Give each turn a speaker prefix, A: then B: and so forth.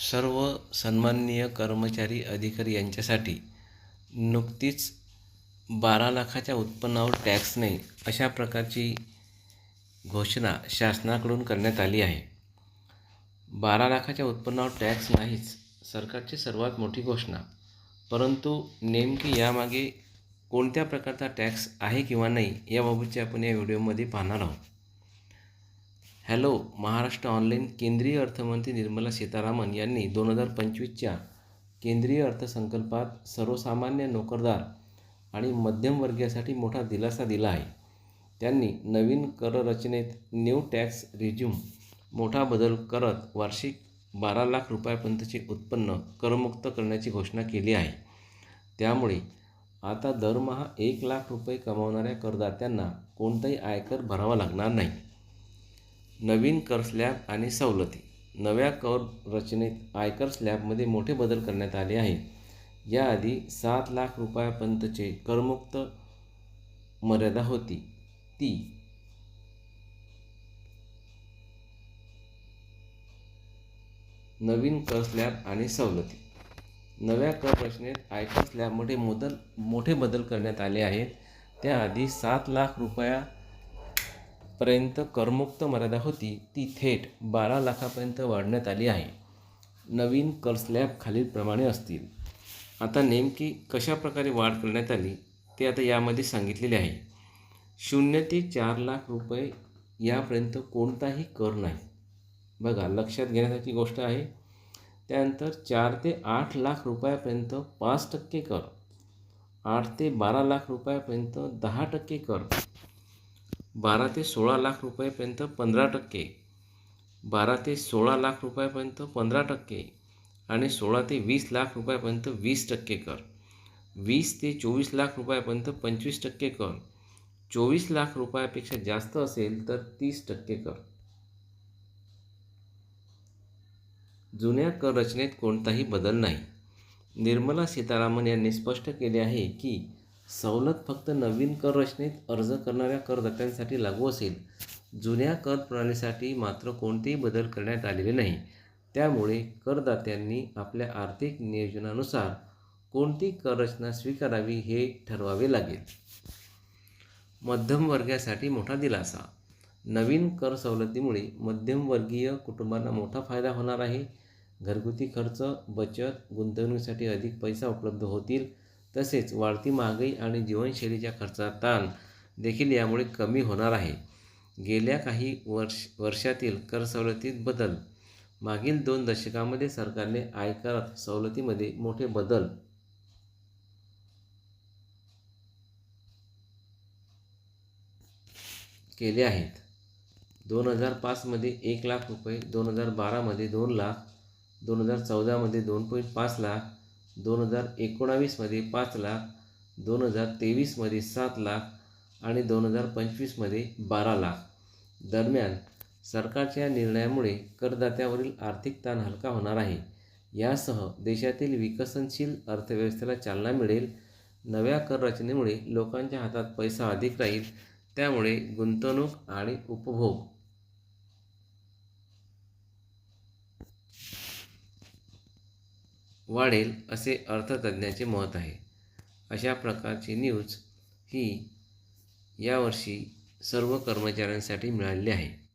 A: सर्व सन्माननीय कर्मचारी अधिकारी यांच्यासाठी नुकतीच बारा लाखाच्या उत्पन्नावर टॅक्स नाही अशा प्रकारची घोषणा शासनाकडून करण्यात आली आहे. बारा लाखाच्या उत्पन्नावर टॅक्स नाहीच सरकारची सर्वात मोठी घोषणा. परंतु नेमकी यामागे कोणत्या प्रकारचा टॅक्स आहे किंवा नाही याबाबतचे आपण या व्हिडिओमध्ये पाहणार आहोत. हॅलो महाराष्ट्र ऑनलाईन केंद्रीय अर्थमंत्री निर्मला सीतारामन यांनी दोन हजार पंचवीसच्या केंद्रीय अर्थसंकल्पात सर्वसामान्य नोकरदार आणि मध्यमवर्गीयासाठी मोठा दिलासा दिला आहे. त्यांनी नवीन कररचनेत न्यू टॅक्स रिज्यूम मोठा बदल करत वार्षिक बारा लाख रुपयापर्यंतचे उत्पन्न करमुक्त करण्याची घोषणा केली आहे. त्यामुळे आता दरमहा एक लाख रुपये कमावणाऱ्या करदात्यांना कोणताही आयकर भरावा लागणार नाही. नवीन कर स्लॅब आणि सवलती. नव्या कर रचनेत आयकर स्लॅबमध्ये मोठे बदल करण्यात आले आहे याआधी सात लाख रुपयापर्यंतचे करमुक्त मर्यादा होती. ती नवीन कर स्लॅब आणि सवलती. नव्या कर रचनेत आयकर स्लॅबमध्ये मोदल मोठे बदल करण्यात आले आहेत. त्याआधी सात लाख रुपया पर्यंत करमुक्त मर्यादा होती ती थेट बारा लाखापर्यंत वाढण्यात आली आहे. नवीन कर स्लॅब खालीलप्रमाणे असतील. आता नेमकी कशा प्रकारे वाढ करण्यात आली ते आता यामध्ये सांगितलेले आहे. शून्य ते चार लाख रुपये यापर्यंत कोणताही कर नाही. बघा लक्षात घेण्यासारखी गोष्ट आहे. त्यानंतर चार ते आठ लाख रुपयापर्यंत पाच टक्के कर आठ ते बारा लाख रुपयापर्यंत दहा टक्के कर बारा ते सोळा लाख रुपयापर्यंत पंधरा टक्के. बारा ते सोळा लाख रुपयापर्यंत पंधरा टक्के आणि सोळा ते वीस लाख रुपयापर्यंत वीस टक्के कर. वीस ते चोवीस लाख रुपयापर्यंत पंचवीस टक्के कर. चोवीस लाख रुपयापेक्षा जास्त असेल तर तीस टक्के कर. जुन्या कर रचनेत कोणताही बदल नाही. निर्मला सीतारामन यांनी स्पष्ट केले आहे की सवलत फक्त नवीन कर रचनेत अर्ज करणाऱ्या करदात्यांसाठी लागू असेल. जुन्या कर प्रणालीसाठी मात्र कोणतेही बदल करण्यात आलेले नाही. त्यामुळे करदात्यांनी आपल्या आर्थिक नियोजनानुसार कोणती कर रचना स्वीकारावी हे ठरवावे लागेल. मध्यमवर्गासाठी मोठा दिलासा. नवीन कर सवलतीमुळे मध्यमवर्गीय कुटुंबांना मोठा फायदा होणार आहे. घरगुती खर्च बचत गुंतवणुकीसाठी अधिक पैसा उपलब्ध होतील. तसेच वाढती महागाई आणि जीवनशैलीच्या खर्चात ताण देखील यामुळे कमी होणार आहे. गेल्या काही वर्ष वर्षातील कर सवलतीत बदल. मागील दोन दशकामध्ये सरकारने आयकरात सवलतीमध्ये मोठे बदल. केले आहेत. दोन हजार पाचमध्ये एक लाख रुपये दोन हजार बारामध्ये दोन लाख दोन हजार चौदामध्ये दोन पॉईंट पाच लाख दोन हजार एकोणावीसमध्ये पाच लाख दोन हजार तेवीसमध्ये सात लाख आणि दोन हजार पंचवीसमध्ये बारा लाख. दरम्यान सरकारच्या निर्णयामुळे करदात्यावरील आर्थिक ताण हलका होणार आहे. यासह देशातील विकसनशील अर्थव्यवस्थेला चालना मिळेल. नव्या कर रचनेमुळे लोकांच्या हातात पैसा अधिक राहील. त्यामुळे गुंतवणूक आणि उपभोग वाढेल असे अर्थतज्ज्ञांचे मत आहे. अशा प्रकारची न्यूज ही यावर्षी सर्व कर्मचाऱ्यांसाठी मिळालेली आहे.